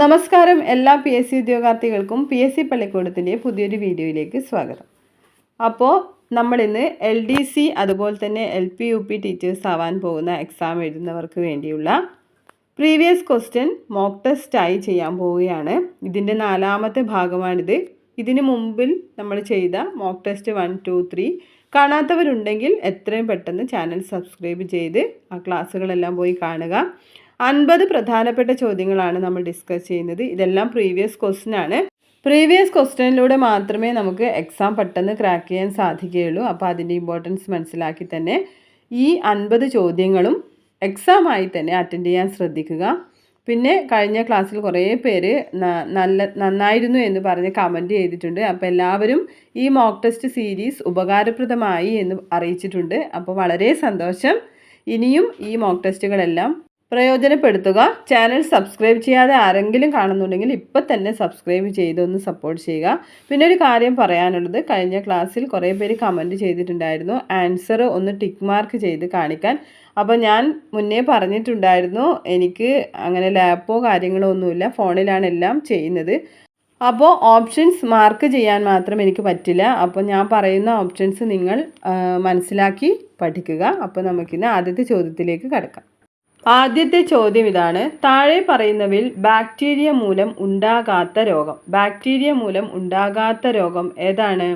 നമസ്കാരം എല്ലാ P S C ഉദ്യോഗാർത്ഥികൾക്കും പി എസ് സി പള്ളിക്കൂടത്തിന്റെ പുതിയൊരു വീഡിയോയിലേക്ക് സ്വാഗതം. അപ്പോൾ നമ്മളിന്ന് എൽ ഡി സി അതുപോലെ തന്നെ L P U P teachers ആവാൻ പോകുന്ന എക്സാം എഴുതുന്നവർക്ക് വേണ്ടിയുള്ള പ്രീവിയസ് ക്വസ്റ്റ്യൻ മോക്ക് ടെസ്റ്റായി ചെയ്യാൻ പോവുകയാണ്. ഇതിന്റെ നാലാമത്തെ ഭാഗമാണിത്. ഇതിനു മുമ്പിൽ നമ്മൾ ചെയ്ത mock test one two three കാണാത്തവരുണ്ടെങ്കിൽ എത്രയും പെട്ടെന്ന് ചാനൽ സബ്സ്ക്രൈബ് ചെയ്ത് ആ ക്ലാസ്സുകളെല്ലാം പോയി കാണുക. അൻപത് പ്രധാനപ്പെട്ട ചോദ്യങ്ങളാണ് നമ്മൾ ഡിസ്കസ് ചെയ്യുന്നത്. ഇതെല്ലാം പ്രീവിയസ് ക്വസ്റ്റ്യൻ ആണ്. പ്രീവിയസ് ക്വസ്റ്റ്യനിലൂടെ മാത്രമേ നമുക്ക് എക്സാം പെട്ടെന്ന് ക്രാക്ക് ചെയ്യാൻ സാധിക്കുകയുള്ളൂ. അപ്പോൾ അതിന്റെ ഇമ്പോർട്ടൻസ് മനസ്സിലാക്കി തന്നെ ഈ അൻപത് ചോദ്യങ്ങളും എക്സാമായി തന്നെ അറ്റൻഡ് ചെയ്യാൻ ശ്രദ്ധിക്കുക. പിന്നെ കഴിഞ്ഞ ക്ലാസ്സിൽ കുറേ പേര് നല്ല നന്നായിരുന്നു എന്ന് പറഞ്ഞ് കമന്റ് ചെയ്തിട്ടുണ്ട്. അപ്പോൾ എല്ലാവരും ഈ മോക്ക് ടെസ്റ്റ് സീരീസ് ഉപകാരപ്രദമായി എന്ന് അറിയിച്ചിട്ടുണ്ട്. അപ്പോൾ വളരെ സന്തോഷം. ഇനിയും ഈ മോക്ക് ടെസ്റ്റുകളെല്ലാം പ്രയോജനപ്പെടുത്തുക. ചാനൽ സബ്സ്ക്രൈബ് ചെയ്യാതെ ആരെങ്കിലും കാണുന്നുണ്ടെങ്കിൽ ഇപ്പം തന്നെ സബ്സ്ക്രൈബ് ചെയ്തൊന്ന് സപ്പോർട്ട് ചെയ്യുക. പിന്നെ ഒരു കാര്യം പറയാനുള്ളത്. കഴിഞ്ഞ ക്ലാസ്സിൽ കുറേ പേര് കമന്റ് ചെയ്തിട്ടുണ്ടായിരുന്നു. ആൻസർ ഒന്ന് ടിക്ക് മാർക്ക് ചെയ്ത് കാണിക്കാൻ. അപ്പോൾ ഞാൻ മുന്നേ പറഞ്ഞിട്ടുണ്ടായിരുന്നു. എനിക്ക് അങ്ങനെ ലാപ്പോ കാര്യങ്ങളോ ഒന്നുമില്ല. ഫോണിലാണ് എല്ലാം ചെയ്യുന്നത്. അപ്പോൾ ഓപ്ഷൻസ് മാർക്ക് ചെയ്യാൻ മാത്രം എനിക്ക് പറ്റില്ല. അപ്പോൾ ഞാൻ പറയുന്ന ഓപ്ഷൻസ് നിങ്ങൾ മനസ്സിലാക്കി പഠിക്കുക. അപ്പോൾ നമുക്കിന്ന് ആദ്യത്തെ ചോദ്യത്തിലേക്ക് കിടക്കാം. ആദ്യത്തെ ചോദ്യം ഇതാണ്. താഴെ പറയുന്നവയിൽ ബാക്ടീരിയ മൂലം ഉണ്ടാകാത്ത രോഗം. ബാക്ടീരിയ മൂലം ഉണ്ടാകാത്ത രോഗം ഏതാണ്?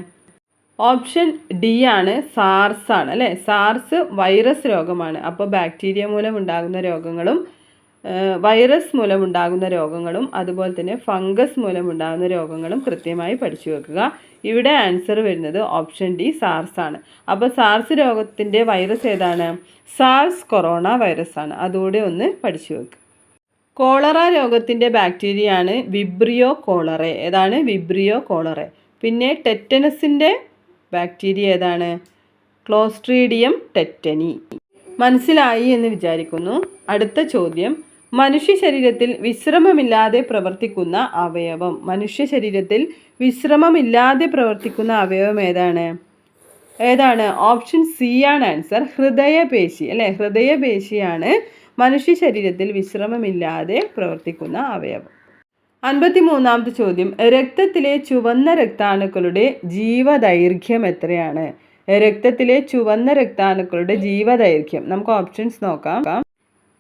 ഓപ്ഷൻ ഡി ആണ് സാർസ് ആണ് അല്ലേ? സാർസ് വൈറസ് രോഗമാണ്. അപ്പോൾ ബാക്ടീരിയ മൂലം ഉണ്ടാകുന്ന രോഗങ്ങളും വൈറസ് മൂലം ഉണ്ടാകുന്ന രോഗങ്ങളും അതുപോലെ തന്നെ ഫംഗസ് മൂലം ഉണ്ടാകുന്ന രോഗങ്ങളും കൃത്യമായി പഠിച്ചു വെക്കുക. ഇവിടെ ആൻസർ വരുന്നത് ഓപ്ഷൻ ഡി സാർസ് ആണ്. അപ്പോൾ സാർസ് രോഗത്തിന്റെ വൈറസ് ഏതാണ്? സാർസ് കൊറോണ വൈറസ് ആണ്. അതുകൂടെ ഒന്ന് പഠിച്ചു വെക്കുക കോളറ രോഗത്തിന്റെ ബാക്ടീരിയയാണ് വിബ്രിയോ കോളറെ. ഏതാണ്? Vibrio cholerae. പിന്നെ ടെറ്റനസിന്റെ ബാക്ടീരിയ ഏതാണ്? ക്ലോസ്ട്രീഡിയം ടെറ്റനി മനസ്സിലായി എന്ന് വിചാരിക്കുന്നു. അടുത്ത ചോദ്യം. മനുഷ്യ ശരീരത്തിൽ വിശ്രമമില്ലാതെ പ്രവർത്തിക്കുന്ന അവയവം. മനുഷ്യ ശരീരത്തിൽ വിശ്രമമില്ലാതെ പ്രവർത്തിക്കുന്ന അവയവം ഏതാണ്? ഏതാണ്? ഓപ്ഷൻ സി ആണ് ആൻസർ. ഹൃദയപേശി. അല്ലേ? ഹൃദയപേശിയാണ് മനുഷ്യ ശരീരത്തിൽ വിശ്രമമില്ലാതെ പ്രവർത്തിക്കുന്ന അവയവം. അൻപത്തി മൂന്നാമത്തെ ചോദ്യം. രക്തത്തിലെ ചുവന്ന രക്താണുക്കളുടെ ജീവദൈർഘ്യം എത്രയാണ്? രക്തത്തിലെ ചുവന്ന രക്താണുക്കളുടെ ജീവദൈർഘ്യം. നമുക്ക് ഓപ്ഷൻസ് നോക്കാം.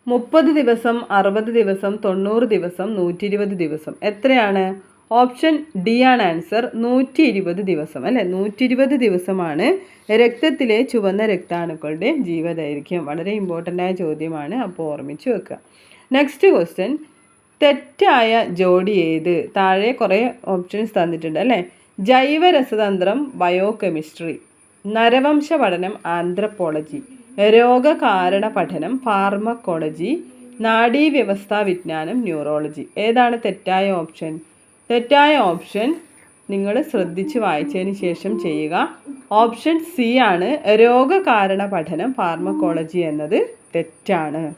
മുപ്പത് ദിവസം അറുപത് ദിവസം തൊണ്ണൂറ് ദിവസം നൂറ്റി ഇരുപത് ദിവസം. എത്രയാണ്? ഓപ്ഷൻ ഡി ആണ് ആൻസർ. നൂറ്റി ഇരുപത് ദിവസം അല്ലേ? നൂറ്റി ഇരുപത് ദിവസമാണ് രക്തത്തിലെ ചുവന്ന രക്താണുക്കളുടെ ജീവദൈർഘ്യം. വളരെ ഇമ്പോർട്ടന്റ് ആയ ചോദ്യമാണ്. അപ്പോൾ ഓർമ്മിച്ച് വെക്കുക. നെക്സ്റ്റ് ക്വസ്റ്റ്യൻ തെറ്റായ ജോഡി ഏത്? താഴെ കുറേ ഓപ്ഷൻസ് തന്നിട്ടുണ്ട് അല്ലേ? ജൈവരസതന്ത്രം ബയോ കെമിസ്ട്രി നരവംശ പഠനം ആന്ത്രപ്പോളജി രോഗകാരണ പഠനം ഫാർമക്കോളജി നാഡീവ്യവസ്ഥാ വിജ്ഞാനം ന്യൂറോളജി. ഏതാണ് തെറ്റായ ഓപ്ഷൻ? തെറ്റായ ഓപ്ഷൻ നിങ്ങൾ ശ്രദ്ധിച്ച് വായിച്ചതിന് ശേഷം ചെയ്യുക. ഓപ്ഷൻ സി ആണ് രോഗകാരണ പഠനം ഫാർമക്കോളജി എന്നത് തെറ്റാണ്.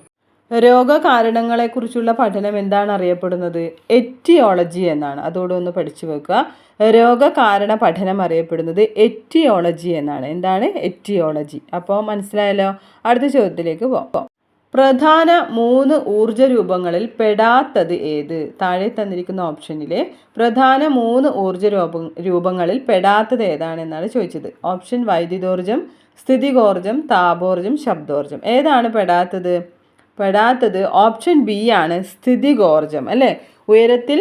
രോഗകാരണങ്ങളെക്കുറിച്ചുള്ള പഠനം എന്താണ് അറിയപ്പെടുന്നത്? എറ്റിയോളജി എന്നാണ്. അതോടെ ഒന്ന് പഠിച്ചു വെക്കുക. രോഗകാരണ പഠനം അറിയപ്പെടുന്നത് എറ്റിയോളജി എന്നാണ്. എന്താണ് എറ്റിയോളജി? അപ്പോൾ മനസ്സിലായല്ലോ? അടുത്ത ചോദ്യത്തിലേക്ക് പോകാം പ്രധാന മൂന്ന് ഊർജ രൂപങ്ങളിൽ പെടാത്തത് ഏത്? താഴെ തന്നിരിക്കുന്ന ഓപ്ഷനിലെ പ്രധാന മൂന്ന് ഊർജ രൂപ രൂപങ്ങളിൽ പെടാത്തത് ഏതാണെന്നാണ് ചോദിച്ചത്. ഓപ്ഷൻ വൈദ്യുതോർജം സ്ഥിതികോർജം താപോർജം ശബ്ദോർജം. ഏതാണ് പെടാത്തത്? പെടാത്തത് ഓപ്ഷൻ ബി ആണ് സ്ഥിതികോർജം അല്ലേ? ഉയരത്തിൽ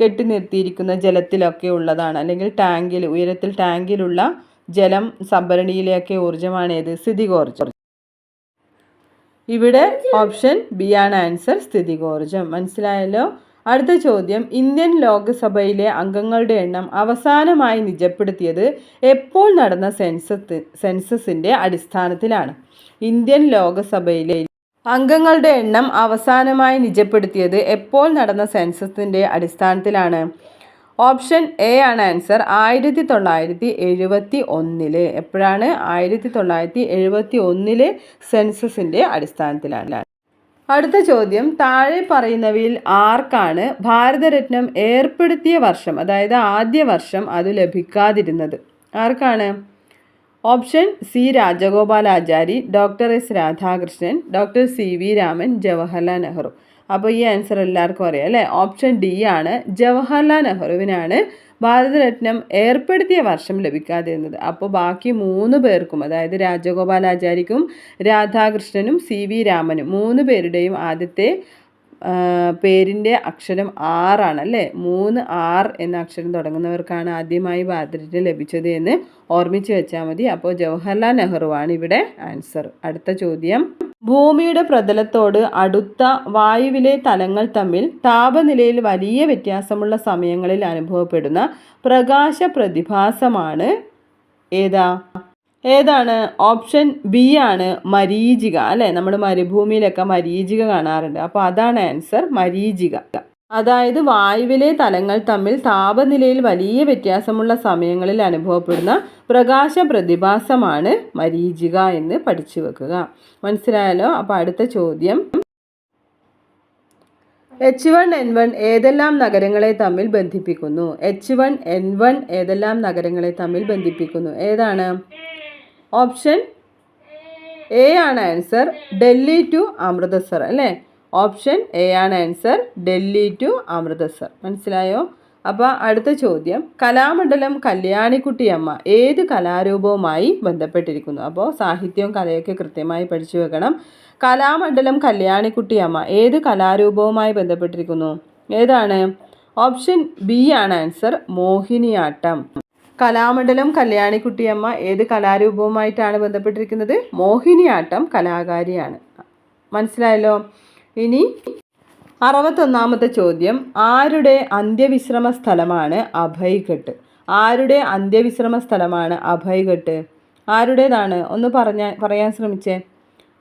കെട്ടി നിർത്തിയിരിക്കുന്ന ജലത്തിലൊക്കെ ഉള്ളതാണ്. അല്ലെങ്കിൽ ടാങ്കിൽ ഉയരത്തിൽ ടാങ്കിലുള്ള ജലം സംഭരണിയിലെയൊക്കെ ഊർജമാണ് ഏത്? സ്ഥിതികോർജം ഇവിടെ ഓപ്ഷൻ ബി ആണ് ആൻസർ സ്ഥിതികോർജം മനസ്സിലായല്ലോ? അടുത്ത ചോദ്യം. ഇന്ത്യൻ ലോക്സഭയിലെ അംഗങ്ങളുടെ എണ്ണം അവസാനമായി നിജപ്പെടുത്തിയത് എപ്പോൾ നടന്ന സെൻസസ് സെൻസസിന്റെ അടിസ്ഥാനത്തിലാണ്. ഇന്ത്യൻ ലോക്സഭയിലെ അംഗങ്ങളുടെ എണ്ണം അവസാനമായി നിജപ്പെടുത്തിയത് എപ്പോൾ നടന്ന സെൻസസിന്റെ അടിസ്ഥാനത്തിലാണ്. ഓപ്ഷൻ എ ആണ് ആൻസർ. ആയിരത്തി തൊള്ളായിരത്തി എഴുപത്തി ഒന്നിൽ എപ്പോഴാണ്? ആയിരത്തി തൊള്ളായിരത്തി എഴുപത്തി ഒന്നിലെ സെൻസസിന്റെ അടിസ്ഥാനത്തിലാണ്. അടുത്ത ചോദ്യം. താഴെ പറയുന്നവയിൽ ആർക്കാണ് ഭാരതരത്നം ഏർപ്പെടുത്തിയ വർഷം അതായത് ആദ്യ വർഷം അത് ലഭിക്കാതിരുന്നത്? ആർക്കാണ്? Option C Rajagopalachari doctor S Radhakrishnan doctor C V Raman Jawaharlal Nehru. അപ്പോൾ ഈ ആൻസർ എല്ലാവർക്കും അറിയാം അല്ലേ? ഓപ്ഷൻ ഡി ആണ് ജവഹർലാൽ നെഹ്റുവിനാണ് ഭാരതരത്നം ഏർപ്പെടുത്തിയ വർഷം ലഭിക്കാതെ ലഭിക്കാതിരുന്നത് അപ്പോൾ ബാക്കി മൂന്ന് പേർക്കും അതായത് രാജഗോപാലാചാരിക്കും രാധാകൃഷ്ണനും സി വി രാമനും മൂന്ന് പേരുടെയും ആദ്യത്തെ പേരിന്റെ അക്ഷരം ആറാണ് അല്ലേ? മൂന്ന് ആർ എന്ന അക്ഷരം തുടങ്ങുന്നവർക്കാണ് ആദ്യമായി ഭാരതരത്നം ലഭിച്ചത് എന്ന് ഓർമ്മിച്ച് വെച്ചാൽ മതി. അപ്പോൾ ജവഹർലാൽ നെഹ്റുവാണ് ഇവിടെ ആൻസർ അടുത്ത ചോദ്യം. ഭൂമിയുടെ പ്രതലത്തോട് അടുത്ത വായുവിലെ തലങ്ങൾ തമ്മിൽ താപനിലയിൽ വലിയ വ്യത്യാസമുള്ള സമയങ്ങളിൽ അനുഭവപ്പെടുന്ന പ്രകാശ പ്രതിഭാസമാണ് ഏതാ? ഏതാണ്? ഓപ്ഷൻ ബി ആണ് മരീചിക അല്ലേ? നമ്മൾ മരുഭൂമിയിലൊക്കെ മരീചിക കാണാറുണ്ട്. അപ്പോൾ അതാണ് ആൻസർ മരീചിക. അതായത് വായുവിലെ തലങ്ങൾ തമ്മിൽ താപനിലയിൽ വലിയ വ്യത്യാസമുള്ള സമയങ്ങളിൽ അനുഭവപ്പെടുന്ന പ്രകാശ പ്രതിഭാസമാണ് മരീചിക എന്ന് പഠിച്ചു വെക്കുക. മനസ്സിലായല്ലോ? അപ്പോൾ അടുത്ത ചോദ്യം. എച്ച് വൺ എൻ വൺ ഏതെല്ലാം നഗരങ്ങളെ തമ്മിൽ ബന്ധിപ്പിക്കുന്നു? എച്ച് വൺ എൻ വൺ ഏതെല്ലാം നഗരങ്ങളെ തമ്മിൽ ബന്ധിപ്പിക്കുന്നു? ഏതാണ്? ഓപ്ഷൻ എ ആണ് ആൻസർ ഡൽഹി ടു അമൃതസർ അല്ലേ? ഓപ്ഷൻ എ ആണ് ആൻസർ ഡൽഹി ടു അമൃതസർ. മനസ്സിലായോ? അപ്പോൾ അടുത്ത ചോദ്യം. കലാമണ്ഡലം കല്യാണിക്കുട്ടിയമ്മ ഏത് കലാരൂപവുമായി ബന്ധപ്പെട്ടിരിക്കുന്നു? അപ്പോൾ സാഹിത്യവും കലയൊക്കെ കൃത്യമായി പഠിച്ചു വെക്കണം. കലാമണ്ഡലം കല്യാണിക്കുട്ടിയമ്മ ഏത് കലാരൂപവുമായി ബന്ധപ്പെട്ടിരിക്കുന്നു? ഏതാണ്? ഓപ്ഷൻ ബി ആണ് ആൻസർ മോഹിനിയാട്ടം. കലാമണ്ഡലം കല്യാണിക്കുട്ടിയമ്മ ഏത് കലാരൂപവുമായിട്ടാണ് ബന്ധപ്പെട്ടിരിക്കുന്നത്? മോഹിനിയാട്ടം കലാകാരിയാണ്. മനസ്സിലായല്ലോ? ഇനി അറുപത്തൊന്നാമത്തെ ചോദ്യം. ആരുടെ അന്ത്യവിശ്രമ സ്ഥലമാണ് അഭയ്ഘട്ട്? ആരുടെ അന്ത്യവിശ്രമ സ്ഥലമാണ് അഭയ്ഘട്ട്? ആരുടേതാണ്? ഒന്ന് പറഞ്ഞ പറയാൻ ശ്രമിച്ചേ.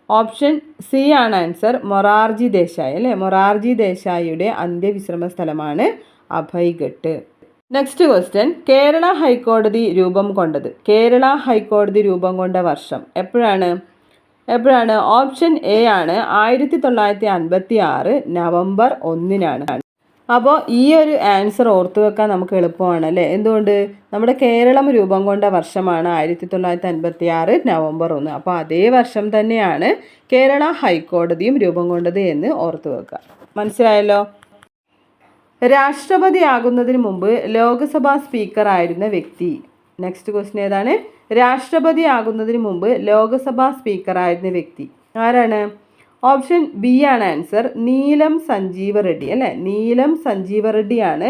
ഓപ്ഷൻ സി ആണ് ആൻസർ. മൊറാർജി ദേശായി അല്ലേ? മൊറാർജി ദേശായിയുടെ അന്ത്യവിശ്രമ സ്ഥലമാണ് അഭയ്ഘട്ട്. നെക്സ്റ്റ് ക്വസ്റ്റ്യൻ കേരള ഹൈക്കോടതി രൂപം കൊണ്ടത്. കേരള ഹൈക്കോടതി രൂപം കൊണ്ട വർഷം. എപ്പോഴാണ്? എപ്പോഴാണ്? ഓപ്ഷൻ എ ആണ്. ആയിരത്തി തൊള്ളായിരത്തി അൻപത്തി ആറ് നവംബർ ഒന്നിനാണ്. അപ്പോൾ ഈ ഒരു ആൻസർ ഓർത്തു വെക്കാൻ നമുക്ക് എളുപ്പമാണ് അല്ലേ? എന്തുകൊണ്ട്? നമ്മുടെ കേരളം രൂപം കൊണ്ട വർഷമാണ് ആയിരത്തി തൊള്ളായിരത്തി അൻപത്തി ആറ് നവംബർ ഒന്ന്. അപ്പോൾ അതേ വർഷം തന്നെയാണ് കേരള ഹൈക്കോടതിയും രൂപം കൊണ്ടത് എന്ന് ഓർത്തു വെക്കുക. മനസ്സിലായല്ലോ? രാഷ്ട്രപതിയാകുന്നതിന് മുമ്പ് ലോക്സഭാ സ്പീക്കറായിരുന്ന വ്യക്തി. നെക്സ്റ്റ് ക്വസ്റ്റ്യൻ ഏതാണ്? രാഷ്ട്രപതി ആകുന്നതിന് മുമ്പ് ലോക്സഭാ സ്പീക്കറായിരുന്ന വ്യക്തി. ആരാണ്? ഓപ്ഷൻ ബി ആണ് ആൻസർ നീലം സഞ്ജീവ റെഡ്ഡി അല്ലേ? നീലം സഞ്ജീവ റെഡ്ഡിയാണ്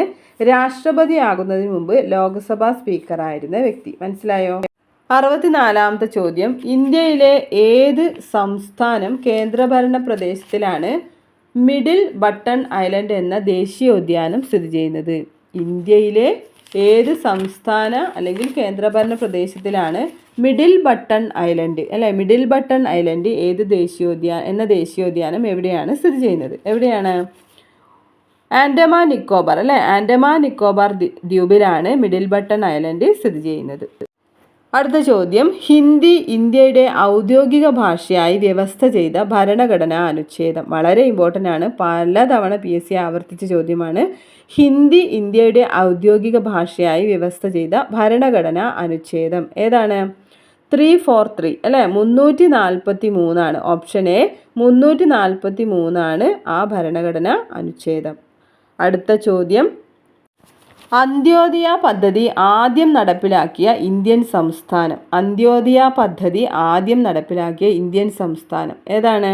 രാഷ്ട്രപതി ആകുന്നതിന് മുമ്പ് ലോക്സഭാ സ്പീക്കറായിരുന്ന വ്യക്തി. മനസ്സിലായോ? അറുപത്തിനാലാമത്തെ ചോദ്യം. ഇന്ത്യയിലെ ഏത് സംസ്ഥാനം കേന്ദ്രഭരണ പ്രദേശത്തിലാണ് മിഡിൽ ബട്ടൺ ഐലൻഡ് എന്ന ദേശീയോദ്യാനം സ്ഥിതി ചെയ്യുന്നത്. ഇന്ത്യയിലെ ഏത് സംസ്ഥാന അല്ലെങ്കിൽ കേന്ദ്രഭരണ പ്രദേശത്തിലാണ് മിഡിൽ ബട്ടൺ ഐലൻഡ് അല്ലെ? മിഡിൽ ബട്ടൺ ഐലൻഡ് ഏത് ദേശീയോദ്യാനം എന്ന ദേശീയോദ്യാനം എവിടെയാണ് സ്ഥിതി ചെയ്യുന്നത്? എവിടെയാണ്? ആൻഡമാൻ നിക്കോബാർ അല്ലെ? ആൻഡമാൻ നിക്കോബാർ ദ്വീപിലാണ് മിഡിൽ ബട്ടൺ ഐലൻഡ് സ്ഥിതി ചെയ്യുന്നത്. അടുത്ത ചോദ്യം. ഹിന്ദി ഇന്ത്യയുടെ ഔദ്യോഗിക ഭാഷയായി വ്യവസ്ഥ ചെയ്ത ഭരണഘടനാ അനുച്ഛേദം. വളരെ ഇമ്പോർട്ടന്റ് ആണ്. പലതവണ പി എസ് സി ആവർത്തിച്ച ചോദ്യമാണ്. ഹിന്ദി ഇന്ത്യയുടെ ഔദ്യോഗിക ഭാഷയായി വ്യവസ്ഥ ചെയ്ത ഭരണഘടനാ അനുച്ഛേദം. ഏതാണ്? ത്രീ ഫോർ ത്രീ അല്ലേ? മുന്നൂറ്റി നാൽപ്പത്തി മൂന്നാണ് ഓപ്ഷൻ എ മുന്നൂറ്റി നാൽപ്പത്തി മൂന്നാണ് ആ ഭരണഘടനാ അനുച്ഛേദം. അടുത്ത ചോദ്യം. അന്ത്യോദയ പദ്ധതി ആദ്യം നടപ്പിലാക്കിയ ഇന്ത്യൻ സംസ്ഥാനം. അന്ത്യോദയ പദ്ധതി ആദ്യം നടപ്പിലാക്കിയ ഇന്ത്യൻ സംസ്ഥാനം. ഏതാണ്?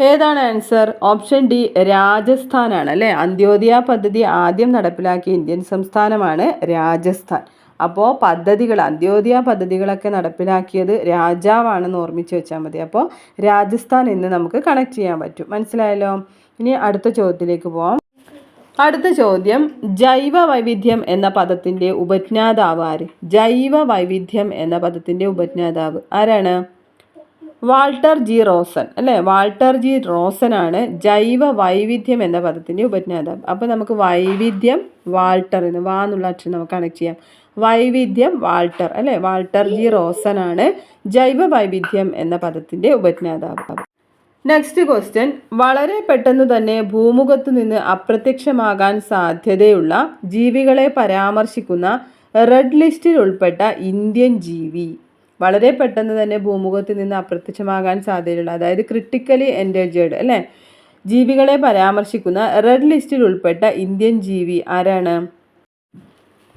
ഏതാണ് ആൻസർ? ഓപ്ഷൻ ഡി രാജസ്ഥാനാണ് അല്ലേ അന്ത്യോദയ പദ്ധതി ആദ്യം നടപ്പിലാക്കിയ ഇന്ത്യൻ സംസ്ഥാനമാണ് രാജസ്ഥാൻ. അപ്പോൾ പദ്ധതികൾ അന്ത്യോദയ പദ്ധതികളൊക്കെ നടപ്പിലാക്കിയത് രാജാവാണെന്ന് ഓർമ്മിച്ച് വെച്ചാൽ മതി. അപ്പോൾ രാജസ്ഥാൻ എന്ന് നമുക്ക് കണക്ട് ചെയ്യാൻ പറ്റും. മനസ്സിലായല്ലോ? ഇനി അടുത്ത ചോദ്യത്തിലേക്ക് പോവാം. അടുത്ത ചോദ്യം ജൈവ വൈവിധ്യം എന്ന പദത്തിന്റെ ഉപജ്ഞാതാവ് ആര്? ജൈവ വൈവിധ്യം എന്ന പദത്തിന്റെ ഉപജ്ഞാതാവ് ആരാണ്? Walter G Rosen. അല്ലേ? വാൾട്ടർ ജി റോസൻ ആണ് ജൈവ വൈവിധ്യം എന്ന പദത്തിന്റെ ഉപജ്ഞാതാവ്. അപ്പോൾ നമുക്ക് വൈവിധ്യം വാൾട്ടർ എന്ന് വാ എന്നുള്ള അക്ഷരം നമുക്ക് കണക്ട് ചെയ്യാം. വൈവിധ്യം വാൾട്ടർ. അല്ലേ? വാൾട്ടർ ജി റോസൻ ആണ് ജൈവ വൈവിധ്യം എന്ന പദത്തിന്റെ ഉപജ്ഞാതാവ്. നെക്സ്റ്റ് ക്വസ്റ്റ്യൻ വളരെ പെട്ടെന്ന് തന്നെ ഭൂമുഖത്തു നിന്ന് അപ്രത്യക്ഷമാകാൻ സാധ്യതയുള്ള ജീവികളെ പരാമർശിക്കുന്ന റെഡ് ലിസ്റ്റിൽ ഉൾപ്പെട്ട ഇന്ത്യൻ ജീവി. വളരെ പെട്ടെന്ന് തന്നെ ഭൂമുഖത്ത് നിന്ന് അപ്രത്യക്ഷമാകാൻ സാധ്യതയുള്ള അതായത് ക്രിട്ടിക്കലി എൻഡേജേഡ് അല്ലേ? ജീവികളെ പരാമർശിക്കുന്ന റെഡ് ലിസ്റ്റിൽ ഉൾപ്പെട്ട ഇന്ത്യൻ ജീവി ആരാണ്?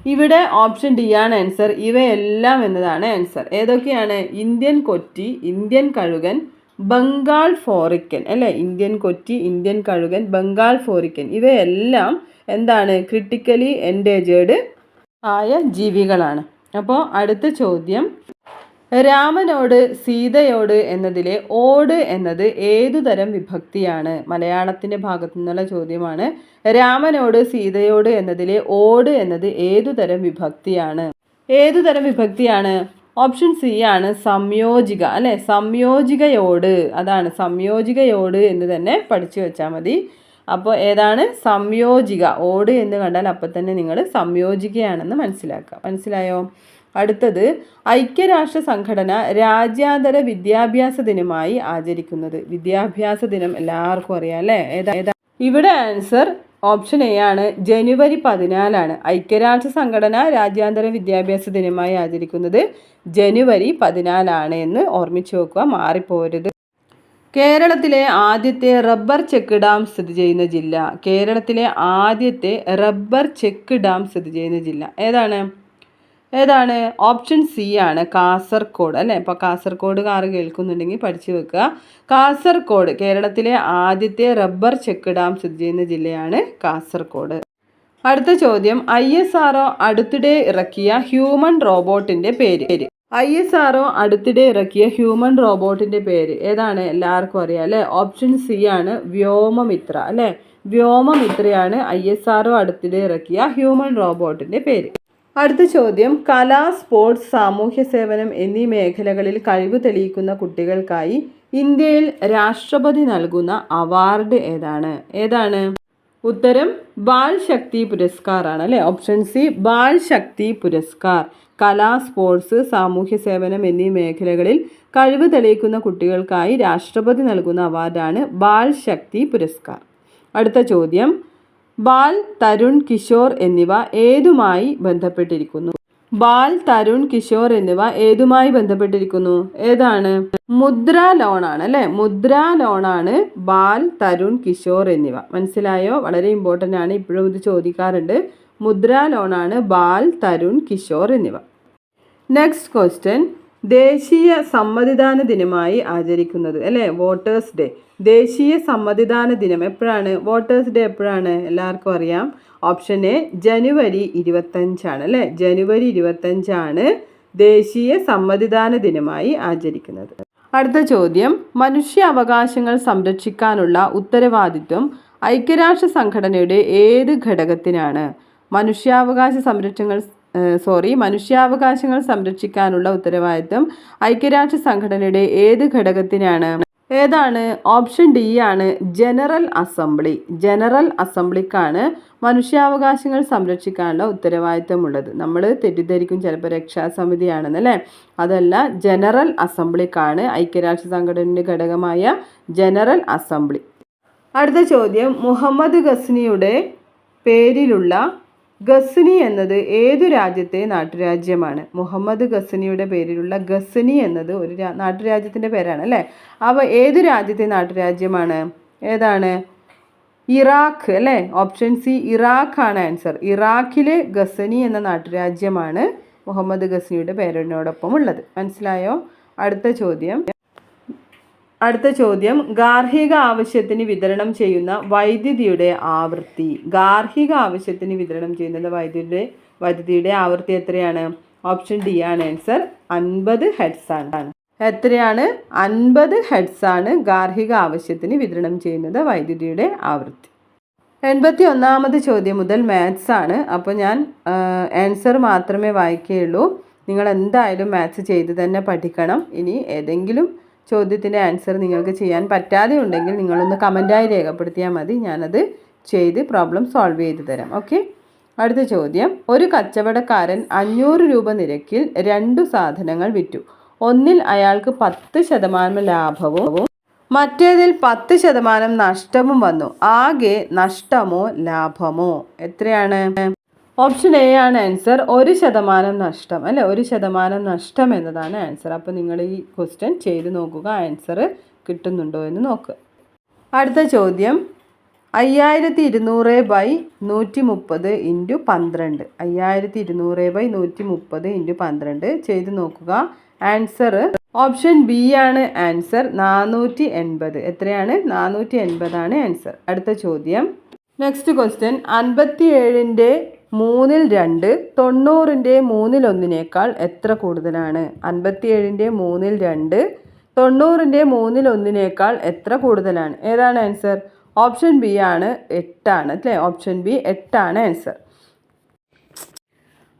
ഇവിടെ ഓപ്ഷൻ ഡി ആണ് ആൻസർ ഇവയെല്ലാം എന്നതാണ് ആൻസർ ഏതൊക്കെയാണ്? ഇന്ത്യൻ കൊറ്റി ഇന്ത്യൻ കഴുകൻ ബംഗാൾ ഫോറിക്കൻ അല്ലേ? ഇന്ത്യൻ കൊറ്റി ഇന്ത്യൻ കഴുകൻ ബംഗാൾ ഫോറിക്കൻ. ഇവയെല്ലാം എന്താണ്? ക്രിട്ടിക്കലി എൻഡേജേർഡ് ആയ ജീവികളാണ്. അപ്പോൾ അടുത്ത ചോദ്യം. രാമനോട് സീതയോട് എന്നതിലെ ഓട് എന്നത് ഏതു തരം വിഭക്തിയാണ്? മലയാളത്തിന്റെ ഭാഗത്തു നിന്നുള്ള ചോദ്യമാണ്. രാമനോട് സീതയോട് എന്നതിലെ ഓട് എന്നത് ഏതു തരം വിഭക്തിയാണ്? ഏതു തരം വിഭക്തിയാണ്? ഓപ്ഷൻ സി ആണ് സംയോജിക അല്ലെ? സംയോജികയോട്. അതാണ് സംയോജികയോട് എന്ന് തന്നെ പഠിച്ചു വെച്ചാൽ മതി. അപ്പോൾ ഏതാണ്? സംയോജിക. ഓട് എന്ന് കണ്ടാൽ അപ്പം തന്നെ നിങ്ങൾ സംയോജികയാണെന്ന് മനസ്സിലാക്കുക മനസ്സിലായോ? അടുത്തത് ഐക്യരാഷ്ട്ര സംഘടന രാജ്യാന്തര വിദ്യാഭ്യാസ ദിനമായി ആചരിക്കുന്നത്. വിദ്യാഭ്യാസ ദിനം എല്ലാവർക്കും അറിയാം അല്ലേ? ഏതാ ഇവിടെ ആൻസർ ഓപ്ഷൻ എ ആണ് ജനുവരി പതിനാലാണ്. ഐക്യരാഷ്ട്ര സംഘടന രാജ്യാന്തര വിദ്യാഭ്യാസ ദിനമായി ആചരിക്കുന്നത് ജനുവരി പതിനാലാണ് എന്ന് ഓർമ്മിച്ചു വെക്കുക മാറിപ്പോരുത്. കേരളത്തിലെ ആദ്യത്തെ റബ്ബർ ചെക്ക് ഡാം സ്ഥിതി ചെയ്യുന്ന ജില്ല. കേരളത്തിലെ ആദ്യത്തെ റബ്ബർ ചെക്ക് ഡാം സ്ഥിതി ചെയ്യുന്ന ജില്ല. ഏതാണ്? ഏതാണ്? ഓപ്ഷൻ സി ആണ്. കാസർഗോഡ് അല്ലേ? ഇപ്പോൾ കാസർഗോഡ് കാറ് കേൾക്കുന്നുണ്ടെങ്കിൽ പഠിച്ചു വെക്കുക. കാസർഗോഡ് കേരളത്തിലെ ആദ്യത്തെ റബ്ബർ ചെക്ക് ഡാം സ്ഥിതി ചെയ്യുന്ന ജില്ലയാണ് കാസർഗോഡ് അടുത്ത ചോദ്യം. ഐ എസ് ആർ അടുത്തിടെ ഇറക്കിയ ഹ്യൂമൻ റോബോട്ടിന്റെ പേര്. ഐ എസ് ആർ അടുത്തിടെ ഇറക്കിയ ഹ്യൂമൻ റോബോട്ടിന്റെ പേര്. ഏതാണ്? എല്ലാവർക്കും അറിയാം അല്ലേ? ഓപ്ഷൻ സി ആണ് വ്യോമമിത്ര അല്ലേ? വ്യോമമിത്രയാണ് ഐ എസ് ആർ അടുത്തിടെ ഇറക്കിയ ഹ്യൂമൻ റോബോട്ടിന്റെ പേര്. അടുത്ത ചോദ്യം. കല സ്പോർട്സ് സാമൂഹ്യ സേവനം എന്നീ മേഖലകളിൽ കഴിവ് തെളിയിക്കുന്ന കുട്ടികൾക്കായി ഇന്ത്യയിൽ രാഷ്ട്രപതി നൽകുന്ന അവാർഡ് ഏതാണ്? ഏതാണ്? ഉത്തരം ബാൽ ശക്തി പുരസ്കാർ ആണ് അല്ലേ? Option C Bal Shakti Puraskar. കല സ്പോർട്സ് സാമൂഹ്യ സേവനം എന്നീ മേഖലകളിൽ കഴിവ് തെളിയിക്കുന്ന കുട്ടികൾക്കായി രാഷ്ട്രപതി നൽകുന്ന അവാർഡാണ് ബാൽ ശക്തി പുരസ്കാർ. അടുത്ത ചോദ്യം. ബാൽ തരുൺ കിഷോർ എന്നിവ ഏതുമായി ബന്ധപ്പെട്ടിരിക്കുന്നു? ബാൽ തരുൺ കിഷോർ എന്നിവ ഏതുമായി ബന്ധപ്പെട്ടിരിക്കുന്നു? ഏതാണ്? മുദ്ര ലോണാണ് അല്ലെ? മുദ്ര ലോണാണ് ബാൽ തരുൺ കിഷോർ എന്നിവ. മനസ്സിലായോ? വളരെ ഇമ്പോർട്ടന്റ് ആണ്. ഇപ്പോഴും ഇത് ചോദിക്കാറുണ്ട്. മുദ്ര ലോണാണ് ബാൽ തരുൺ കിഷോർ എന്നിവ. നെക്സ്റ്റ് ക്വസ്റ്റ്യൻ ദേശീയ സമ്മതിദാന ദിനമായി ആചരിക്കുന്നത് അല്ലേ? Voters day. ദേശീയ സമ്മതിദാന ദിനം എപ്പോഴാണ്? വോട്ടേഴ്സ് ഡേ എപ്പോഴാണ്? എല്ലാവർക്കും അറിയാം. ഓപ്ഷൻ എ ജനുവരി ഇരുപത്തഞ്ചാണ് അല്ലേ? ജനുവരി ഇരുപത്തഞ്ചാണ് ദേശീയ സമ്മതിദാന ദിനമായി ആചരിക്കുന്നത്. അടുത്ത ചോദ്യം മനുഷ്യ അവകാശങ്ങൾ സംരക്ഷിക്കാനുള്ള ഉത്തരവാദിത്വം ഐക്യരാഷ്ട്ര സംഘടനയുടെ ഏത് ഘടകത്തിനാണ്? മനുഷ്യാവകാശ സംരക്ഷണങ്ങൾ സോറി മനുഷ്യാവകാശങ്ങൾ സംരക്ഷിക്കാനുള്ള ഉത്തരവാദിത്വം ഐക്യരാഷ്ട്ര സംഘടനയുടെ ഏത് ഘടകത്തിനാണ്? ഏതാണ്? ഓപ്ഷൻ ഡി ആണ് ജനറൽ അസംബ്ലി. ജനറൽ അസംബ്ലിക്കാണ് മനുഷ്യാവകാശങ്ങൾ സംരക്ഷിക്കാനുള്ള ഉത്തരവാദിത്തമുള്ളത്. നമ്മൾ തെറ്റിദ്ധരിക്കും ചിലപ്പോൾ രക്ഷാസമിതിയാണെന്നല്ലേ അതല്ല ജനറൽ അസംബ്ലിക്കാണ് ഐക്യരാഷ്ട്ര സംഘടനയുടെ ഘടകമായ ജനറൽ അസംബ്ലി. അടുത്ത ചോദ്യം മുഹമ്മദ് ഗസ്നിയുടെ പേരിലുള്ള ഗസ്നി എന്നത് ഏതു രാജ്യത്തെ നാട്ടുരാജ്യമാണ്? മുഹമ്മദ് ഗസ്നിയുടെ പേരിലുള്ള ഗസ്നി എന്നത് ഒരു നാട്ടുരാജ്യത്തിന്റെ പേരാണ് അല്ലേ? അവ ഏതു രാജ്യത്തെ നാട്ടുരാജ്യമാണ്? ഏതാണ്? ഇറാഖ് അല്ലേ? ഓപ്ഷൻ സി ഇറാഖ് ആണ് ആൻസർ. ഇറാഖിലെ ഗസനി എന്ന നാട്ടുരാജ്യമാണ് മുഹമ്മദ് ഗസ്നിയുടെ പേരിനോടൊപ്പം ഉള്ളത്. മനസ്സിലായോ? അടുത്ത ചോദ്യം. അടുത്ത ചോദ്യം. ഗാർഹിക ആവശ്യത്തിന് വിതരണം ചെയ്യുന്ന വൈദ്യുതിയുടെ ആവൃത്തി. ഗാർഹിക ആവശ്യത്തിന് വിതരണം ചെയ്യുന്ന വൈദ്യുതിയുടെ വൈദ്യുതിയുടെ ആവൃത്തി എത്രയാണ്? ഓപ്ഷൻ ഡി ആണ്. ആൻസർ അൻപത് ഹെഡ്സ് ആണ്. എത്രയാണ്? അൻപത് ഹെഡ്സ് ആണ് ഗാർഹിക ആവശ്യത്തിന് വിതരണം ചെയ്യുന്നത് വൈദ്യുതിയുടെ ആവൃത്തി. എൺപത്തി ഒന്നാമത് ചോദ്യം മുതൽ മാത്സ് ആണ്. അപ്പോൾ ഞാൻ ആൻസർ മാത്രമേ വായിക്കുകയുള്ളൂ. നിങ്ങൾ എന്തായാലും മാത്സ് ചെയ്ത് തന്നെ പഠിക്കണം. ഇനി ഏതെങ്കിലും ചോദ്യത്തിന്റെ ആൻസർ നിങ്ങൾക്ക് ചെയ്യാൻ പറ്റാതെ ഉണ്ടെങ്കിൽ നിങ്ങളൊന്ന് കമന്റായി രേഖപ്പെടുത്തിയാൽ മതി. ഞാനത് ചെയ്ത് പ്രോബ്ലം സോൾവ് ചെയ്ത് തരാം. ഓക്കെ അടുത്ത ചോദ്യം. ഒരു കച്ചവടക്കാരൻ അഞ്ഞൂറ് രൂപ നിരക്കിൽ രണ്ടു സാധനങ്ങൾ വിറ്റു. ഒന്നിൽ അയാൾക്ക് പത്ത് ശതമാനം ലാഭവും മറ്റേതിൽ പത്ത് ശതമാനം നഷ്ടവും വന്നു. ആകെ നഷ്ടമോ ലാഭമോ? എത്രയാണ്? ഓപ്ഷൻ എ ആണ് ആൻസർ ഒരു ശതമാനം നഷ്ടം അല്ലെ? ഒരു ശതമാനം നഷ്ടം എന്നതാണ് ആൻസർ അപ്പോൾ നിങ്ങൾ ഈ ക്വസ്റ്റ്യൻ ചെയ്ത് നോക്കുക ആൻസർ കിട്ടുന്നുണ്ടോ എന്ന് നോക്കുക. അടുത്ത ചോദ്യം. അയ്യായിരത്തി ഇരുന്നൂറ് ബൈ നൂറ്റി മുപ്പത് ഇന്റു പന്ത്രണ്ട്. അയ്യായിരത്തി ഇരുന്നൂറ് ബൈ നൂറ്റി മുപ്പത് ഇന്റു പന്ത്രണ്ട്. ചെയ്ത് നോക്കുക. ആൻസർ ഓപ്ഷൻ ബി ആണ് ആൻസർ നാനൂറ്റി എൺപത് എത്രയാണ്? നാനൂറ്റി എൺപതാണ് ആൻസർ അടുത്ത ചോദ്യം. നെക്സ്റ്റ് ക്വസ്റ്റ്യൻ അൻപത്തി ഏഴിന്റെ മൂന്നിൽ രണ്ട് തൊണ്ണൂറിന്റെ മൂന്നിലൊന്നിനേക്കാൾ എത്ര കൂടുതലാണ്? അൻപത്തി ഏഴിന്റെ മൂന്നിൽ രണ്ട് തൊണ്ണൂറിന്റെ മൂന്നിലൊന്നിനേക്കാൾ എത്ര കൂടുതലാണ്? ഏതാണ് ആൻസർ? ഓപ്ഷൻ ബി ആണ് എട്ടാണ്. അല്ലേ? ഓപ്ഷൻ ബി എട്ടാണ് ആൻസർ.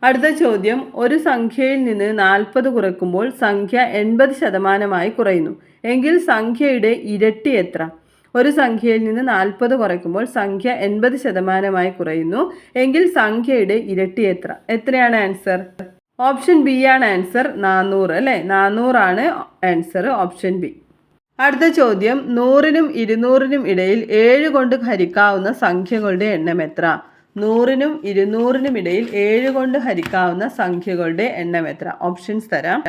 അടുത്ത ചോദ്യം ഒരു സംഖ്യയിൽ നിന്ന് നാൽപ്പത് കുറയ്ക്കുമ്പോൾ സംഖ്യ എൺപത് ശതമാനമായി കുറയുന്നു. എങ്കിൽ സംഖ്യയുടെ ഇരട്ടി എത്ര? ഒരു സംഖ്യയിൽ നിന്ന് നാൽപ്പത് കുറയ്ക്കുമ്പോൾ സംഖ്യ എൺപത് ശതമാനമായി കുറയുന്നു. എങ്കിൽ സംഖ്യയുടെ ഇരട്ടി എത്ര? എത്രയാണ് ആൻസർ? ഓപ്ഷൻ ബി ആണ് ആൻസർ നാനൂറ് അല്ലേ? നാനൂറാണ് ആൻസർ ഓപ്ഷൻ ബി. അടുത്ത ചോദ്യം നൂറിനും ഇരുന്നൂറിനും ഇടയിൽ ഏഴ് കൊണ്ട് ഹരിക്കാവുന്ന സംഖ്യകളുടെ എണ്ണം എത്ര? നൂറിനും ഇരുന്നൂറിനും ഇടയിൽ ഏഴ് കൊണ്ട് ഹരിക്കാവുന്ന സംഖ്യകളുടെ എണ്ണം എത്ര? ഓപ്ഷൻസ് തരാം.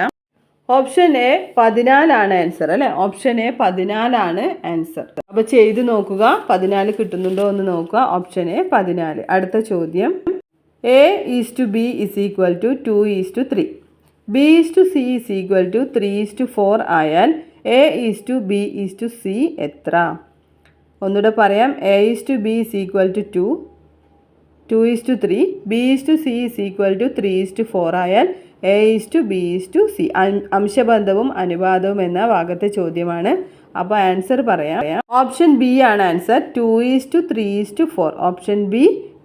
ഓപ്ഷൻ എ പതിനാലാണ് ആൻസർ അല്ലേ ഓപ്ഷൻ എ പതിനാലാണ് ആൻസർ അപ്പോൾ ചെയ്ത് നോക്കുക പതിനാല് കിട്ടുന്നുണ്ടോ എന്ന് നോക്കുക ഓപ്ഷൻ എ പതിനാല് അടുത്ത ചോദ്യം A is to B is equal to two is to three B is to C is equal to three is to four ആയാൽ A is to B is to C എത്ര ഒന്നുകൂടെ പറയാം A is to B is equal to two two is to three B is to C is equal to three is to four ആയാൽ A is to B is to C അംശബന്ധവും അനുപാതവും എന്ന ഭാഗത്തെ ചോദ്യമാണ്. അപ്പോൾ answer പറയാം. Option B ആണ് answer two is to three is to four option B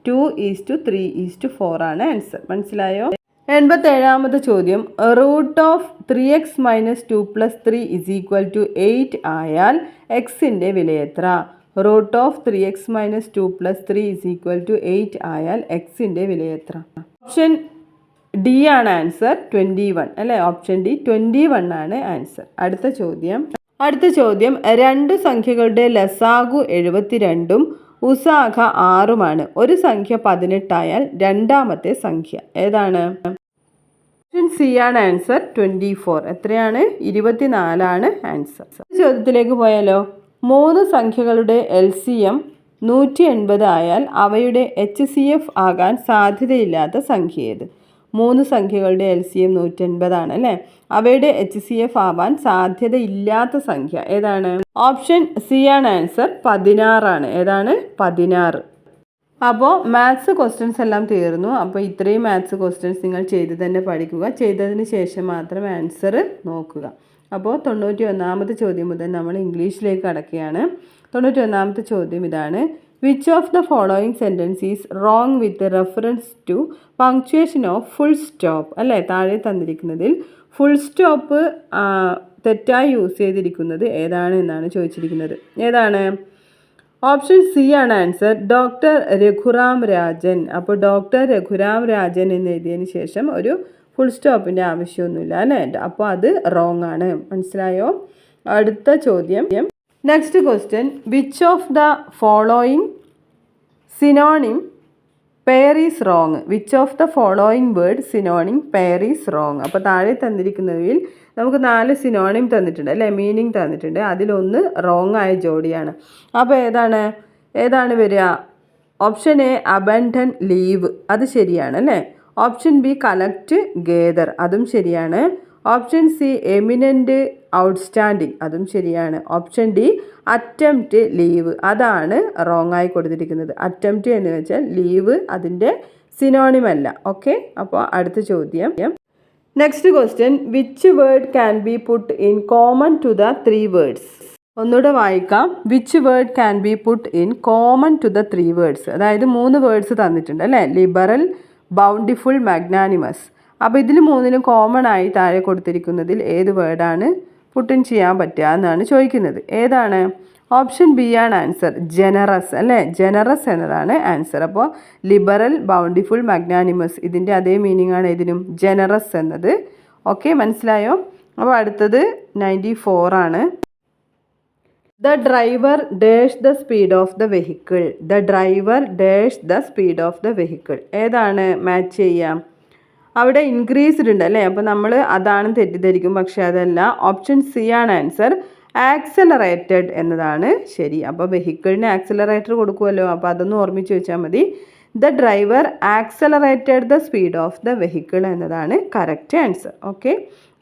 two is to three is to four ആണ് answer മനസ്സിലായോ? എൺപത്തേഴാമത്തെ ചോദ്യം. Root of three X minus two plus three is equal to eight ആയാൽ എക്സിന്റെ വില എത്ര? Root of three X minus two plus three is equal to eight ആയാൽ എക്സിന്റെ വില എത്ര? ഓപ്ഷൻ ഡി ആണ് ആൻസർ ട്വന്റി വൺ അല്ലേ? ഓപ്ഷൻ ഡി ട്വന്റി വൺ ആണ് ആൻസർ അടുത്ത ചോദ്യം. അടുത്ത ചോദ്യം രണ്ട് സംഖ്യകളുടെ ലസാഗു എഴുപത്തിരണ്ടും ഉസാഖ ആറുമാണ് ഒരു സംഖ്യ പതിനെട്ടായാൽ രണ്ടാമത്തെ സംഖ്യ ഏതാണ്? ഓപ്ഷൻ സി ആണ് ആൻസർ ട്വന്റി ഫോർ എത്രയാണ് ഇരുപത്തിനാലാണ് ആൻസർ ചോദ്യത്തിലേക്ക് പോയാലോ? മൂന്ന് സംഖ്യകളുടെ എൽ സി എം നൂറ്റി എൺപത് ആയാൽ അവയുടെ എച്ച് സി എഫ് ആകാൻ സാധ്യതയില്ലാത്ത സംഖ്യ ഏത്? മൂന്ന് സംഖ്യകളുടെ എൽ സി എം നൂറ്റൻപതാണ് അല്ലേ? അവയുടെ എച്ച് സി എഫ് ആവാൻ സാധ്യതയില്ലാത്ത സംഖ്യ ഏതാണ്? ഓപ്ഷൻ സി ആണ് ആൻസർ. പതിനാറാണ്. ഏതാണ്? പതിനാറ്. അപ്പോൾ മാത്സ് ക്വസ്റ്റ്യൻസ് എല്ലാം തീർന്നു. അപ്പോൾ ഇത്രയും മാത്സ് ക്വസ്റ്റ്യൻസ് നിങ്ങൾ ചെയ്ത് തന്നെ പഠിക്കുക. ചെയ്തതിന് ശേഷം മാത്രം ആൻസർ നോക്കുക. അപ്പോൾ തൊണ്ണൂറ്റി ഒന്നാമത്തെ ചോദ്യം മുതൽ നമ്മൾ ഇംഗ്ലീഷിലേക്ക് കടക്കുകയാണ്. തൊണ്ണൂറ്റി ഒന്നാമത്തെ ചോദ്യം ഇതാണ്. Which of the following sentence is wrong with reference to punctuation of full stop അല്ലേ? താഴെ തന്നിരിക്കുന്നതിൽ ഫുൾ സ്റ്റോപ്പ് തെറ്റായി യൂസ് ചെയ്തിരിക്കുന്നത് ഏതാണ് എന്നാണ് ചോദിച്ചിരിക്കുന്നത്. ഏതാണ്? ഓപ്ഷൻ സി ആണ് ആൻസർ ഡോക്ടർ രഘുറാം രാജൻ. അപ്പോൾ ഡോക്ടർ രഘുറാം രാജൻ എന്ന് എഴുതിയതിന് ശേഷം ഒരു ഫുൾ സ്റ്റോപ്പിന്റെ ആവശ്യമൊന്നുമില്ല അല്ലേ? അപ്പോൾ അത് റോങ് ആണ്. മനസ്സിലായോ? അടുത്ത ചോദ്യം. Next question which of the following synonym pair is wrong which of the following word synonym pair is wrong അപ്പോൾ താഴെ തന്നിരിക്കുന്നതിൽ നമുക്ക് നാല് സിനോണിം തന്നിട്ടുണ്ട് അല്ലേ? മീനിങ് തന്നിട്ടുണ്ട്. അതിലൊന്ന് റോങ് ആയ ജോഡിയാണ്. അപ്പോൾ ഏതാണ്? ഏതാണ് വരിക? ഓപ്ഷൻ എ അബൻഡൻ ലീവ് അത് ശരിയാണ് അല്ലേ? ഓപ്ഷൻ ബി കലക്റ്റ് ഗേദർ അതും ശരിയാണ്. ഓപ്ഷൻ സി എമിനന്റ് ഔട്ട്സ്റ്റാൻഡിങ് അതും ശരിയാണ്. ഓപ്ഷൻ ഡി അറ്റംപ്റ്റ് ലീവ് അതാണ് റോങ് ആയി കൊടുത്തിരിക്കുന്നത്. അറ്റംപ്റ്റ് എന്ന് വെച്ചാൽ ലീവ് അതിന്റെ സിനോണിമല്ല ഓക്കെ അപ്പോൾ അടുത്ത ചോദ്യം. Next question which word can be put in common to the three words ഒന്നുകൂടെ വായിക്കാം. Which word can be put in common to the three words അതായത് മൂന്ന് വേർഡ്സ് തന്നിട്ടുണ്ട് അല്ലേ? ലിബറൽ ബൗണ്ടിഫുൾ മാഗ്നാനിമസ് അപ്പോൾ ഇതിൽ മൂന്നിലും കോമൺ ആയി താഴെ കൊടുത്തിരിക്കുന്നതിൽ ഏത് വേർഡാണ് പുട്ടിൻ ചെയ്യാൻ പറ്റുക എന്നാണ് ചോദിക്കുന്നത്. ഏതാണ്? ഓപ്ഷൻ ബി ആണ് ആൻസർ. ജനറസ് അല്ലേ? ജനറസ് എന്നതാണ് ആൻസർ. അപ്പോൾ ലിബറൽ ബൗണ്ടിഫുൾ മാഗ്നാനിമസ് ഇതിന്റെ അതേ മീനിങ് ആണ് ഇതിനും ജനറസ് എന്നത്. ഓക്കെ മനസ്സിലായോ? അപ്പോൾ അടുത്തത് നയന്റി ആണ്. The driver dash the speed of the vehicle. The driver dash the speed of the vehicle. ഏതാണ്? മാച്ച് ചെയ്യാം. അവിടെ ഇൻക്രീസ്ഡ് ഉണ്ട് അല്ലേ? അപ്പോൾ നമ്മൾ അതാണ് തെറ്റിദ്ധരിക്കും. പക്ഷേ അതല്ല ഓപ്ഷൻ സി ആണ് ആൻസർ ആക്സലറേറ്റഡ് എന്നതാണ് ശരി. അപ്പോൾ വെഹിക്കിളിന് ആക്സലറേറ്റർ കൊടുക്കുമല്ലോ. അപ്പോൾ അതൊന്ന് ഓർമ്മിച്ച് വെച്ചാൽ മതി. The driver accelerated the speed of the vehicle എന്നതാണ് കറക്റ്റ് ആൻസർ ഓക്കെ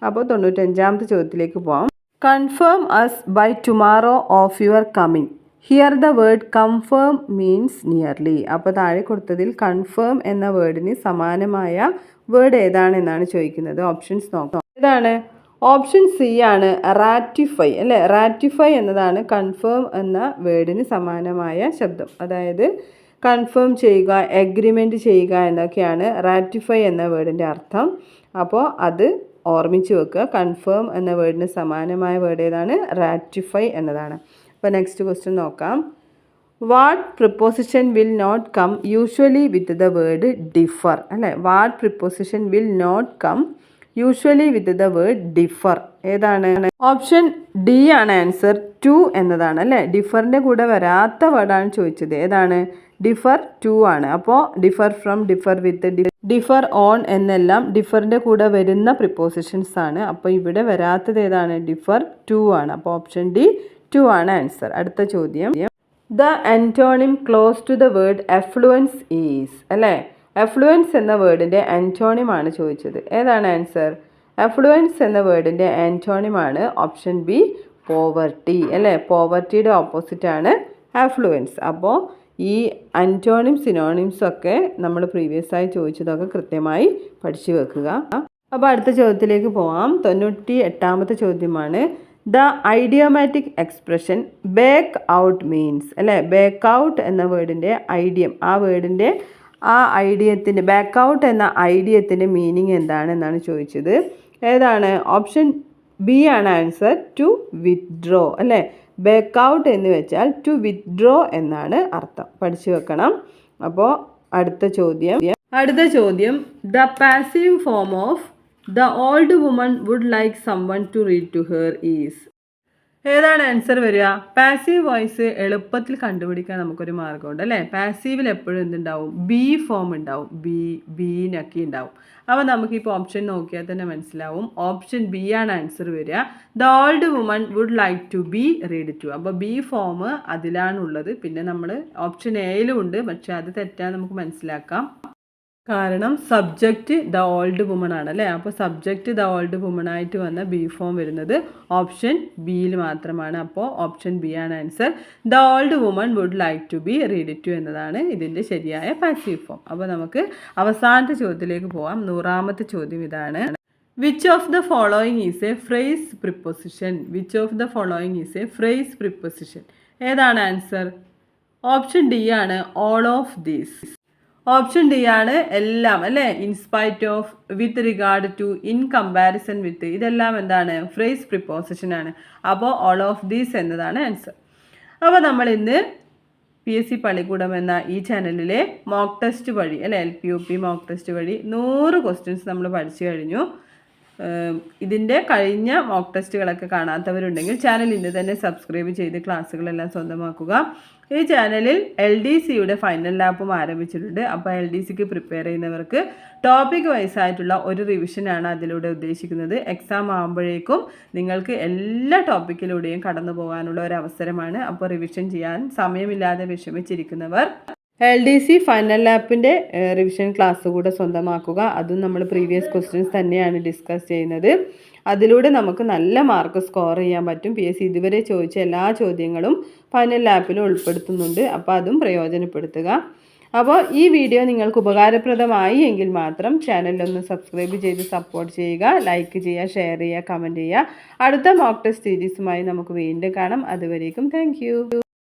അപ്പോൾ തൊണ്ണൂറ്റഞ്ചാമത്തെ ചോദ്യത്തിലേക്ക് പോകാം confirm as by tomorrow of your coming here the word confirm means nearly അപ്പോൾ താഴെ കൊടുത്തതിൽ കൺഫേം എന്ന വേർഡിന് സമാനമായ വേർഡ് ഏതാണെന്നാണ് ചോദിക്കുന്നത്. ഓപ്ഷൻസ് നോക്കാം. ഏതാണ് ഓപ്ഷൻ സി ആണ് റാറ്റിഫൈ അല്ലേ? റാറ്റിഫൈ എന്നതാണ് കൺഫേം എന്ന വേർഡിന് സമാനമായ ശബ്ദം. അതായത് കൺഫേം ചെയ്യുക എഗ്രിമെന്റ് ചെയ്യുക എന്നൊക്കെയാണ് റാറ്റിഫൈ എന്ന വേർഡിന്റെ അർത്ഥം. അപ്പോൾ അത് ഓർമ്മിച്ച് വെക്കുക. കൺഫേം എന്ന വേർഡിന് സമാനമായ വേർഡ് ഏതാണ്? റാറ്റിഫൈ എന്നതാണ്. അപ്പോൾ നെക്സ്റ്റ് ക്വസ്റ്റ്യൻ നോക്കാം. What preposition will not come usually with the word differ അല്ലേ? What preposition will not come usually with the word differ ഏതാണ്? ഓപ്ഷൻ ഡി ആണ് ആൻസർ ടു എന്നതാണ് അല്ലേ? ഡിഫറിന്റെ കൂടെ വരാത്ത വേർഡാണ് ചോദിച്ചത്. ഏതാണ്? ഡിഫർ ടു ആണ്. അപ്പോൾ differ from differ with differ on എന്നെല്ലാം ഡിഫറിന്റെ കൂടെ വരുന്ന പ്രിപ്പോസിഷൻസ് ആണ്. അപ്പോൾ ഇവിടെ വരാത്തത് ഏതാണ്? ഡിഫർ ടു ആണ്. അപ്പോൾ ഓപ്ഷൻ ഡി ടു ആണ് ആൻസർ അടുത്ത ചോദ്യം. The antonym close to the word effluence is അല്ലേ? എഫ്ലുവൻസ് എന്ന വേർഡിന്റെ ആന്റോണിമാണ് ചോദിച്ചത്. ഏതാണ് ആൻസർ എഫ്ലുവൻസ് എന്ന വേർഡിന്റെ ആന്റോണിമാണ് ഓപ്ഷൻ ബി പോവർട്ടി അല്ലേ? പോവർട്ടിയുടെ ഓപ്പോസിറ്റാണ് ആഫ്ലുവൻസ് അപ്പോൾ ഈ അന്റോണിം സിനോണിംസ് ഒക്കെ നമ്മൾ പ്രീവിയസ് ആയി ചോദിച്ചതൊക്കെ കൃത്യമായി പഠിച്ചു വെക്കുക. അപ്പോൾ അടുത്ത ചോദ്യത്തിലേക്ക് പോവാം. തൊണ്ണൂറ്റി എട്ടാമത്തെ ചോദ്യമാണ് the idiomatic expression back out means അല്ലേ? ബേക്ക് ഔട്ട് എന്ന വേർഡിന്റെ ഐഡിയം ആ വേർഡിന്റെ ആ ഐഡിയത്തിന്റെ ബാക്ക് ഔട്ട് എന്ന ഐഡിയത്തിന്റെ മീനിങ് എന്താണ് എന്നാണ് ചോദിച്ചത്. ഏതാണ്? ഓപ്ഷൻ ബി ആണ് ആൻസർ ടു വിത്ഡ്രോ അല്ലേ? ബാക്ക് ഔട്ട് എന്ന് വെച്ചാൽ ടു വിത്ഡ്രോ എന്നാണ് അർത്ഥം. പഠിച്ചു വെക്കണം. അപ്പോൾ അടുത്ത ചോദ്യം. അടുത്ത ചോദ്യം. The passive form of the old woman would like someone to read to her is ഏതാണ് ആൻസർ വരിക? പാസീവ് വോയിസ് എളുപ്പത്തിൽ കണ്ടുപിടിക്കാൻ നമുക്കൊരു മാർഗമുണ്ട് അല്ലേ? പാസീവിൽ എപ്പോഴും എന്തുണ്ടാവും? ബി ഫോം ഉണ്ടാവും. ബി ബീനൊക്കെ ഉണ്ടാവും. അപ്പോൾ നമുക്കിപ്പോൾ ഓപ്ഷൻ നോക്കിയാൽ തന്നെ മനസ്സിലാവും. ഓപ്ഷൻ ബി ആണ് ആൻസർ വരിക. The old woman would like to be read to അപ്പോൾ ബി ഫോം അതിലാണുള്ളത്. പിന്നെ നമ്മൾ ഓപ്ഷൻ എയിലും ഉണ്ട്. പക്ഷേ അത് തെറ്റാൻ നമുക്ക് മനസ്സിലാക്കാം. കാരണം സബ്ജക്റ്റ് ദ ഓൾഡ് വുമൺ ആണ് അല്ലേ? അപ്പോൾ സബ്ജക്റ്റ് ദ ഓൾഡ് വുമൺ ആയിട്ട് വന്ന ബി ഫോം വരുന്നത് ഓപ്ഷൻ ബിയിൽ മാത്രമാണ്. അപ്പോൾ ഓപ്ഷൻ ബി ആണ് answer the old woman would like to be read to എന്നതാണ് ഇതിന്റെ ശരിയായ പാസീവ് ഫോം അപ്പോൾ നമുക്ക് അവസാനത്തെ ചോദ്യത്തിലേക്ക് പോവാം. നൂറാമത്തെ ചോദ്യം ഇതാണ്. Which of the following is a phrase preposition which of the following is a phrase preposition ഏതാണ് ആൻസർ ഓപ്ഷൻ ഡി ആണ് all of these option D ആണ് എല്ലാം അല്ലേ? In spite of with regard to in comparison with ഇതെല്ലാം എന്താണ്? Phrase preposition ആണ്. അപ്പോൾ all of these എന്നതാണ് ആൻസർ അപ്പോൾ നമ്മൾ ഇന്ന് പി എസ് സി പള്ളിക്കൂടം എന്ന ഈ ചാനലിലെ മോക്ക് ടെസ്റ്റ് വഴി അല്ലെ? L P U P mock test വഴി നൂറ് ക്വസ്റ്റ്യൻസ് നമ്മൾ പഠിച്ചു കഴിഞ്ഞു. ഇതിന്റെ കഴിഞ്ഞ മോക്ക് ടെസ്റ്റുകളൊക്കെ കാണാത്തവരുണ്ടെങ്കിൽ ചാനൽ ഇന്ന് തന്നെ സബ്സ്ക്രൈബ് ചെയ്ത് ക്ലാസ്സുകളെല്ലാം സ്വന്തമാക്കുക. ഈ ചാനലിൽ എൽ ഡി സിയുടെ ഫൈനൽ ലാപ്പും ആരംഭിച്ചിട്ടുണ്ട്. അപ്പോൾ എൽ ഡി സിക്ക് പ്രിപ്പയർ ചെയ്യുന്നവർക്ക് ടോപ്പിക് വൈസായിട്ടുള്ള ഒരു റിവിഷനാണ് അതിലൂടെ ഉദ്ദേശിക്കുന്നത്. എക്സാം ആകുമ്പോഴേക്കും നിങ്ങൾക്ക് എല്ലാ ടോപ്പിക്കിലൂടെയും കടന്നു പോകാനുള്ള ഒരു അവസരമാണ്. അപ്പോൾ റിവിഷൻ ചെയ്യാൻ സമയമില്ലാതെ വിഷമിച്ചിരിക്കുന്നവർ എൽ ഡി സി ഫൈനൽ ലാപ്പിന്റെ റിവിഷൻ ക്ലാസ് കൂടെ സ്വന്തമാക്കുക. അതും നമ്മൾ പ്രീവിയസ് ക്വസ്റ്റ്യൻസ് തന്നെയാണ് ഡിസ്കസ് ചെയ്യുന്നത്. അതിലൂടെ നമുക്ക് നല്ല മാർക്ക് സ്കോർ ചെയ്യാൻ പറ്റും. പി എസ് ഇതുവരെ ചോദിച്ച എല്ലാ ചോദ്യങ്ങളും ഫൈനൽ ലാപ്പിൽ ഉൾപ്പെടുത്തുന്നുണ്ട്. അപ്പോൾ അതും പ്രയോജനപ്പെടുത്തുക. അപ്പോൾ ഈ വീഡിയോ നിങ്ങൾക്ക് ഉപകാരപ്രദമായി എങ്കിൽ മാത്രം ചാനലൊന്ന് സബ്സ്ക്രൈബ് ചെയ്ത് സപ്പോർട്ട് ചെയ്യുക. ലൈക്ക് ചെയ്യുക ഷെയർ ചെയ്യുക കമന്റ് ചെയ്യുക. അടുത്ത മോക്ക് ടെസ്റ്റ് സീരീസുമായി നമുക്ക് വീണ്ടും കാണാം. അതുവരേക്കും താങ്ക്